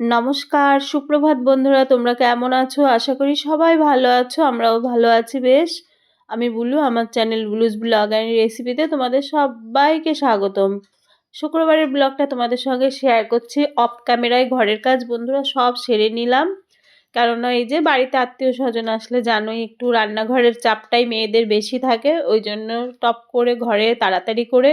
নমস্কার, সুপ্রভাত বন্ধুরা, তোমরা কেমন আছো? আশা করি সবাই ভালো আছো, আমরাও ভালো আছি বেশ। আমি বুলু, আমার চ্যানেল বুলুস ব্লগ অ্যান্ড রেসিপিতে তোমাদের সবাইকে স্বাগতম। শুক্রবারের ব্লগটা তোমাদের সঙ্গে শেয়ার করছি। অফ ক্যামেরায় ঘরের কাজ বন্ধুরা সব সেরে নিলাম। কেননা এই যে বাড়িতে আত্মীয় স্বজন আসলে জানোই, একটু রান্নাঘরের চাপটাই মেয়েদের বেশি থাকে, ওই জন্য টপ করে ঘরে তাড়াতাড়ি করে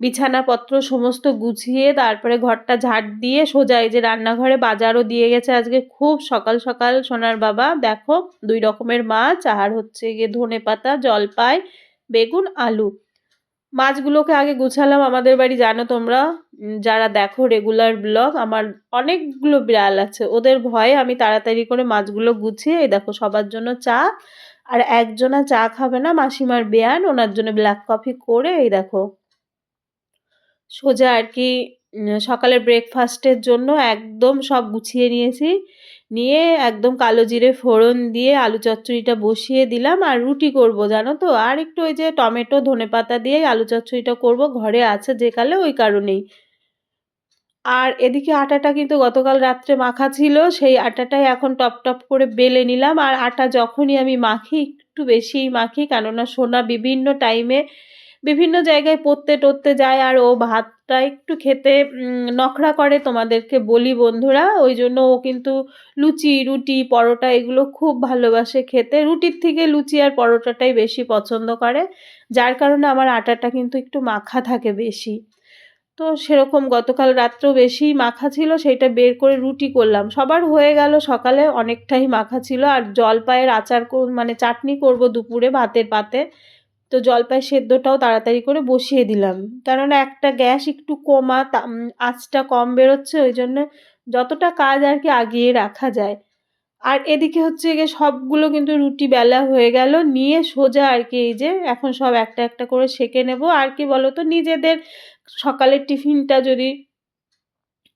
বিছানাপত্র সমস্ত গুছিয়ে তারপরে ঘরটা ঝাড় দিয়ে সোজা এই যে রান্নাঘরে বাজারও দিয়ে গেছে আজকে। খুব সকাল সকাল সোনার বাবা, দেখো দুই রকমের মাছ, আর হচ্ছে গিয়ে ধনে পাতা, জলপাই, বেগুন, আলু। মাছগুলোকে আগে গুছালাম আমাদের বাড়ি, জানো তোমরা? যারা দেখো রেগুলার ব্লগ আমার অনেকগুলো বিড়াল আছে। ওদের ভয়ে আমি তাড়াতাড়ি করে মাছগুলো গুছিয়ে, এই দেখো সবার জন্য চা, আর একজনা চা খাবে না, মাসিমার বেয়ান, ওনার জন্য ব্ল্যাক কফি করে, এই দেখো। সোজা আর কি সকালের ব্রেকফাস্টের জন্য একদম সব গুছিয়ে নিয়েছি। নিয়ে একদম কালো জিরে ফোড়ন দিয়ে আলু চচ্চড়িটা বসিয়ে দিলাম। আর রুটি করব, জানো তো? আর একটু ওই যে টমেটো, ধনে পাতা দিয়ে আলু চচ্চড়িটা করব। ঘরে আছে যে কালে, ওই কারণেই। আর এদিকে আটাটা কিন্তু গতকাল রাত্রে মাখা ছিল, সেই আটাটাই এখন টপ টপ করে বেলে নিলাম। আর আটা যখনই আমি মাখি, একটু বেশিই মাখি। কেননা সোনা বিভিন্ন টাইমে বিভিন্ন জায়গায় পড়তে টরতে যায় আর ও ভাতটা একটু খেতে নখরা করে তোমাদেরকে বলি বন্ধুরা। ওই জন্য ও কিন্তু লুচি, রুটি, পরোটা এগুলো খুব ভালোবাসে খেতে। রুটির থেকে লুচি আর পরোটাটাই বেশি পছন্দ করে। যার কারণে আমার আটাটা কিন্তু একটু মাখা থাকে বেশি। তো সেরকম গতকাল রাত্রেও বেশি মাখা ছিল, সেইটা বের করে রুটি করলাম। সবার হয়ে গেল সকালে অনেকটাই মাখা ছিল। আর জলপায়ের আচার মানে চাটনি করব দুপুরে ভাতের পাতে। তো জলপাই সেদ্ধটাও তাড়াতাড়ি করে বসিয়ে দিলাম। কেননা একটা গ্যাস একটু কমা আঁচটা কম বেরোচ্ছে, ওই জন্য যতটা কাজ আর কি আগিয়ে রাখা যায়। আর এদিকে হচ্ছে গিয়ে সবগুলো কিন্তু রুটি বেলা হয়ে গেল, নিয়ে সোজা আর কি এই যে এখন সব একটা একটা করে সেঁকে নেব। আর কি বলো তো নিজেদের সকালের টিফিনটা যদি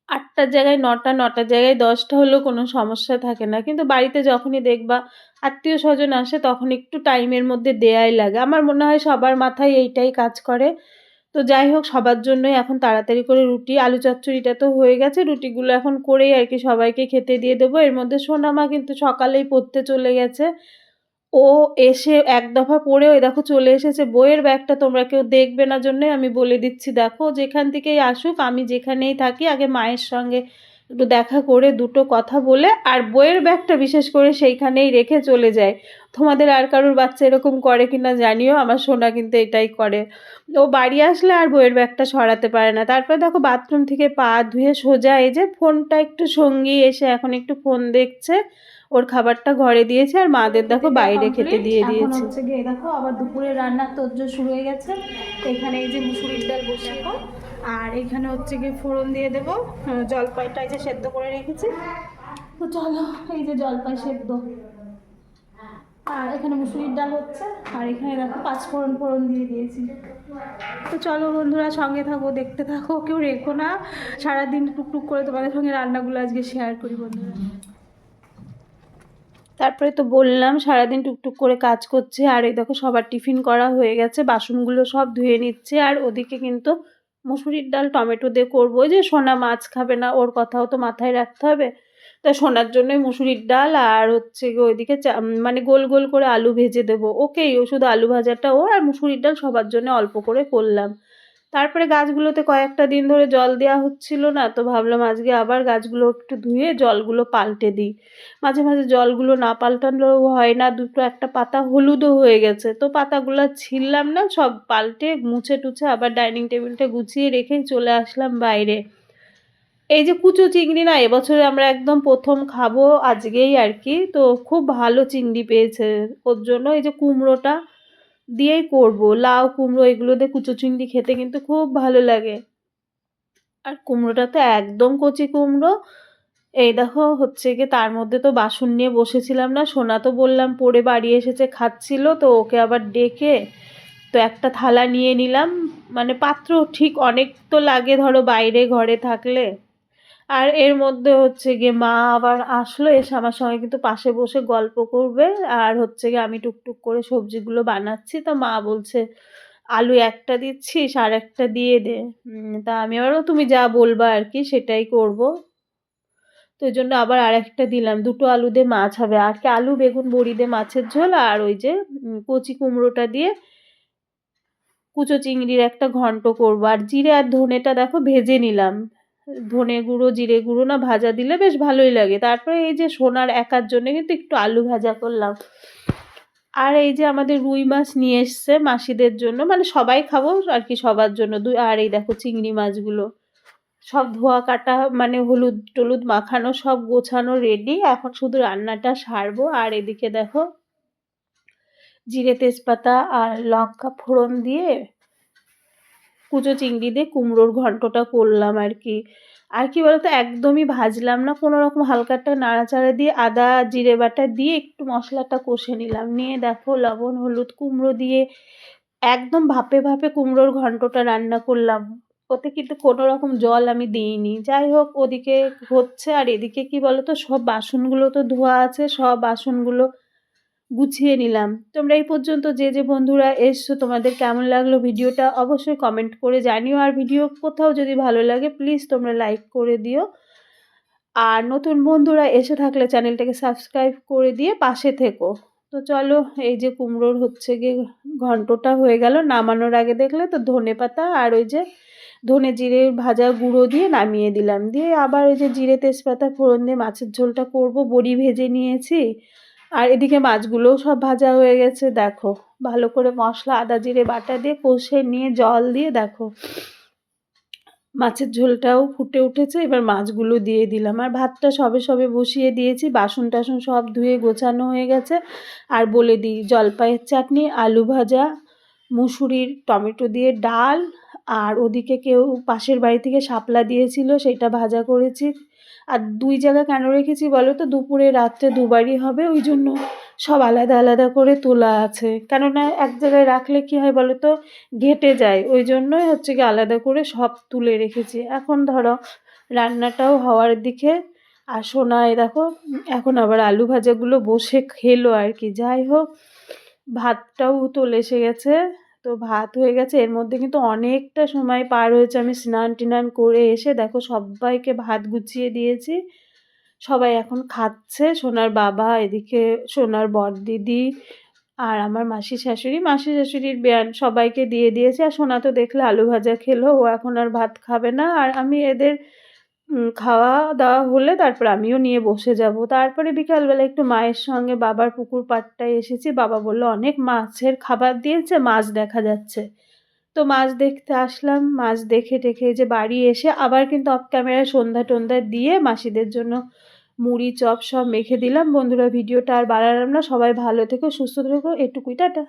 আটটার জায়গায়, নটা, নটার জায়গায়, দশটা হলেও কোনো সমস্যা থাকে না। কিন্তু বাড়িতে যখনই দেখবা আত্মীয় স্বজন আসে, তখন একটু টাইমের মধ্যে দেয়াই লাগে। আমার মনে হয় সবার মাথায় এইটাই কাজ করে। তো যাই হোক, সবার জন্যই এখন তাড়াতাড়ি করে রুটি, আলু চচ্চড়িটা তো হয়ে গেছে। রুটিগুলো এখন করেই আর কি সবাইকে খেতে দিয়ে দেবো। এর মধ্যে সোনামা কিন্তু সকালেই পড়তে চলে গেছে। ও এসে এক দফা পড়ে ওই দেখো চলে এসেছে। বইয়ের ব্যাগটা তোমরা কেউ দেখবে না জন্যই আমি বলে দিচ্ছি, দেখো। যেখান থেকেই আসুক, আমি যেখানেই থাকি, আগে মায়ের সঙ্গে একটু দেখা করে দুটো কথা বলে আর বইয়ের ব্যাগটা বিশেষ করে সেইখানেই রেখে চলে যায়। তোমাদের আর কারোর বাচ্চা এরকম করে কি না জানিও, আমার সোনা কিন্তু এটাই করে। ও বাড়ি আসলে আর বইয়ের ব্যাগটা সরাতে পারে না। তারপরে দেখো বাথরুম থেকে পা ধুয়ে সোজা এই যে ফোনটা একটু সঙ্গী এসে এখন একটু ফোন দেখছে। ওর খাবারটা ঘরে দিয়েছে আর মাদের দেখো বাইরে খেতে দিয়ে দিয়েছে। হচ্ছে গিয়ে দেখো আবার দুপুরে রান্নার তোজ্জ শুরু হয়ে গেছে। এখানে এই যে মুসুরির ডাল বসে আর এখানে হচ্ছে গিয়ে ফোড়ন দিয়ে দেবো। জলপাইটা এই যে সেদ্ধ করে রেখেছি। তো চলো এই যে জলপাই সেদ্ধ। আর এখানে মুসুরির ডাল হচ্ছে। আর এখানে দেখো পাঁচ ফোড়ন ফোড়ন দিয়ে দিয়েছি। তো চলো বন্ধুরা সঙ্গে থাকো দেখতে থাকো কেউ রেখো না। সারাদিন টুকটুক করে তোমাদের সঙ্গে রান্নাগুলো আজকে শেয়ার করি বন্ধুরা। তারপরে তো বললাম, সারাদিন টুকটুক করে কাজ করছে, আর এই দেখো সবার টিফিন করা হয়ে গেছে, বাসনগুলো সব ধুয়ে নিচ্ছে, আর ওদিকে কিন্তু মুসুরির ডাল টমেটো দিয়ে করব। যে সোনা মাছ খাবে না, ওর কথাও তো মাথায় রাখতে হবে। তা সোনার জন্যই মুসুরির ডাল আর হচ্ছে ওইদিকে মানে গোল গোল করে আলু ভেজে দেবো। ওকেই ও শুধু আলু ভাজাটা ও আর মুসুরির ডাল সবার জন্য অল্প করে করলাম। তারপরে গাছগুলোতে কয়েকটা দিন ধরে জল দেওয়া হচ্ছিল না, তো ভাবলাম আজকে আবার গাছগুলো একটু ধুয়ে জলগুলো পাল্টে দিই। মাঝে মাঝে জলগুলো না পাল্টালেও হয় না, দুটো একটা পাতা হলুদও হয়ে গেছে, তো পাতাগুলো ছিললাম না, সব পাল্টে মুছে টুছে আবার ডাইনিং টেবিলটা গুছিয়ে রেখেই চলে আসলাম বাইরে। এই যে কুচো চিংড়ি না, এবছরে আমরা একদম প্রথম খাব আজকেই আর কি, তো খুব ভালো চিংড়ি পেয়েছে। ওর জন্য এই যে কুমড়োটা দিয়েই করব। লাউ, কুমড়ো এগুলো দিয়ে কুচো চিংড়ি খেতে কিন্তু খুব ভালো লাগে। আর কুমড়োটা তো একদম কচি কুমড়ো। এই দেখো, হচ্ছে কি তার মধ্যে তো বাসন নিয়ে বসেছিলাম না, সোনা তো বললাম পরে বাড়ি এসেছে, খাচ্ছিল তো ওকে আবার ডেকে তো একটা থালা নিয়ে নিলাম। মানে পাত্র ঠিক অনেক তো লাগে ধরো বাইরে ঘরে থাকলে। আর এর মধ্যে হচ্ছে গিয়ে মা আবার আসলো, এসে আমার সঙ্গে কিন্তু পাশে বসে গল্প করবে। আর হচ্ছে গিয়ে আমি টুকটুক করে সবজিগুলো বানাচ্ছি। তো মা বলছে, আলু একটা দিচ্ছিস আর একটা দিয়ে দে। তা আমি আবারও তুমি যা বলবা আর কি, সেটাই করব। তো ওই জন্য আবার আরেকটা দিলাম। দুটো আলু দিয়ে মাছ হবে। আর কি, আলু, বেগুন, বড়ি দিয়ে মাছের ঝোল আর ওই যে কচি কুমড়োটা দিয়ে কুচো চিংড়ির একটা ঘন্ট করব। আর জিরে আর ধনেটা দেখো ভেজে নিলাম। ধনে গুঁড়ো, জিরে গুঁড়ো না ভাজা দিলে বেশ ভালোই লাগে। তারপরে এই যে সোনার একার জন্য কিন্তু একটু আলু ভাজা করলাম। আর এই যে আমাদের রুই মাছ নিয়ে এসছে মাসিদের জন্য মানে সবাই খাব আর কি সবার জন্য। দুই আর এই দেখো চিংড়ি মাছগুলো। সব ধোয়া কাটা মানে হলুদ টলুদ মাখানো, সব গোছানো রেডি এখন শুধু রান্নাটা সারবো। আর এদিকে দেখো, জিরে তেজপাতা আর লঙ্কা ফোড়ন দিয়ে কুচো চিংড়ি দিয়ে কুমড়োর ঘন্টটা করলাম আর কি। আর কি বলতো, একদমই ভাজলাম না, কোনো রকম হালকাটা নাড়াচাড়া দিয়ে আদা, জিরে বাটা দিয়ে একটু মশলাটা কষে নিলাম। নিয়ে দেখো, লবণ, হলুদ, কুমড়ো দিয়ে একদম ভাপে ভাপে কুমড়োর ঘন্টটা রান্না করলাম। ওতে কিন্তু কোনো রকম জল আমি দিইনি। যাই হোক, ওদিকে হচ্ছে আর এদিকে কি বলতো, সব বাসনগুলো তো ধোয়া আছে, সব বাসনগুলো গুছিয়ে নিলাম। তোমরা এই পর্যন্ত যে যে বন্ধুরা এসছো, তোমাদের কেমন লাগল ভিডিওটা অবশ্যই কমেন্ট করে জানিও। আর ভিডিও কোথাও যদি ভালো লাগে প্লিজ তোমরা লাইক করে দিও। আর নতুন বন্ধুরা এসে থাকলে চ্যানেলটাকে সাবস্ক্রাইব করে দিয়ে পাশে থেকো। তো চলো, এই যে কুমড়োর হচ্ছে গিয়ে ঘন্টটা হয়ে গেল, নামানোর আগে দেখলে তো ধনে পাতা আর ওই যে ধনে জিরে ভাজা গুঁড়ো দিয়ে নামিয়ে দিলাম। দিয়ে আবার ওই যে জিরে তেজপাতা ফোড়ন দিয়ে মাছের ঝোলটা করব, বড়ি ভেজে নিয়েছি। আর এদিকে মাছগুলোও সব ভাজা হয়ে গেছে, দেখো। ভালো করে মশলা, আদা, জিরে, বাটা দিয়ে কষে নিয়ে জল দিয়ে, দেখো। মাছের ঝোলটাও ফুটে উঠেছে, এবার মাছগুলো দিয়ে দিলাম। আর ভাতটা সবে সবে বসিয়ে দিয়েছি, বাসন টাসন সব ধুয়ে গোছানো হয়ে গেছে। আর বলে দিই, জলপাইয়ের চাটনি, আলু ভাজা, মুসুরির টমেটো দিয়ে ডাল, আর ওদিকে কেউ পাশের বাড়ি থেকে শাপলা দিয়েছিল, সেটা ভাজা করেছি। আর দুই জায়গা কেন রেখেছি বলো তো? দুপুরে, রাত্রে দুবারই হবে, ওই জন্য সব আলাদা আলাদা করে তোলা আছে। কেননা এক জায়গায় রাখলে কি হয় বলো তো? ঘেটে যায়। ওই জন্যই হচ্ছে কি আলাদা করে সব তুলে রেখেছি। এখন ধরো, রান্নাটাও হওয়ার দিকে আর সোনায় দেখো, এখন আবার আলু ভাজাগুলো বসে খেলো আর কি। যাই হোক, ভাতটাও তোলে এসে গেছে। তো ভাত হয়ে গেছে। এর মধ্যে কিন্তু অনেকটা সময় পার হয়েছে। আমি স্নান টিনান করে এসে দেখো সবাইকে ভাত গুছিয়ে দিয়েছি। সবাই এখন খাচ্ছে। সোনার বাবা, এদিকে সোনার বর দিদি আর আমার মাসি শাশুড়ি। মাসি শাশুড়ির বেয়ান সবাইকে দিয়ে দিয়েছে। আর সোনা তো দেখলে আলু ভাজা খেলো। ও এখন আর ভাত খাবে না। আর আমি এদের খাওয়া দাওয়া হলে তারপর আমিও নিয়ে বসে যাব। তারপরে বিকালবেলা একটু মায়ের সঙ্গে বাবার পুকুর পাড়টায় এসেছি। বাবা বলল, অনেক মাছের খাবার দিয়েছে, মাছ দেখা যাচ্ছে। তো মাছ দেখতে আসলাম। মাছ দেখে টেখে যে বাড়ি এসে আবার কিন্তু অফ ক্যামেরায় সন্ধ্যা টন্ধা দিয়ে মাসিদের জন্য মুড়ি, চপ সব মেখে দিলাম। বন্ধুরা, ভিডিওটা আর বাড়ালাম না। সবাই ভালো থেকো, সুস্থ থেকো। এটুকুই, টাটা।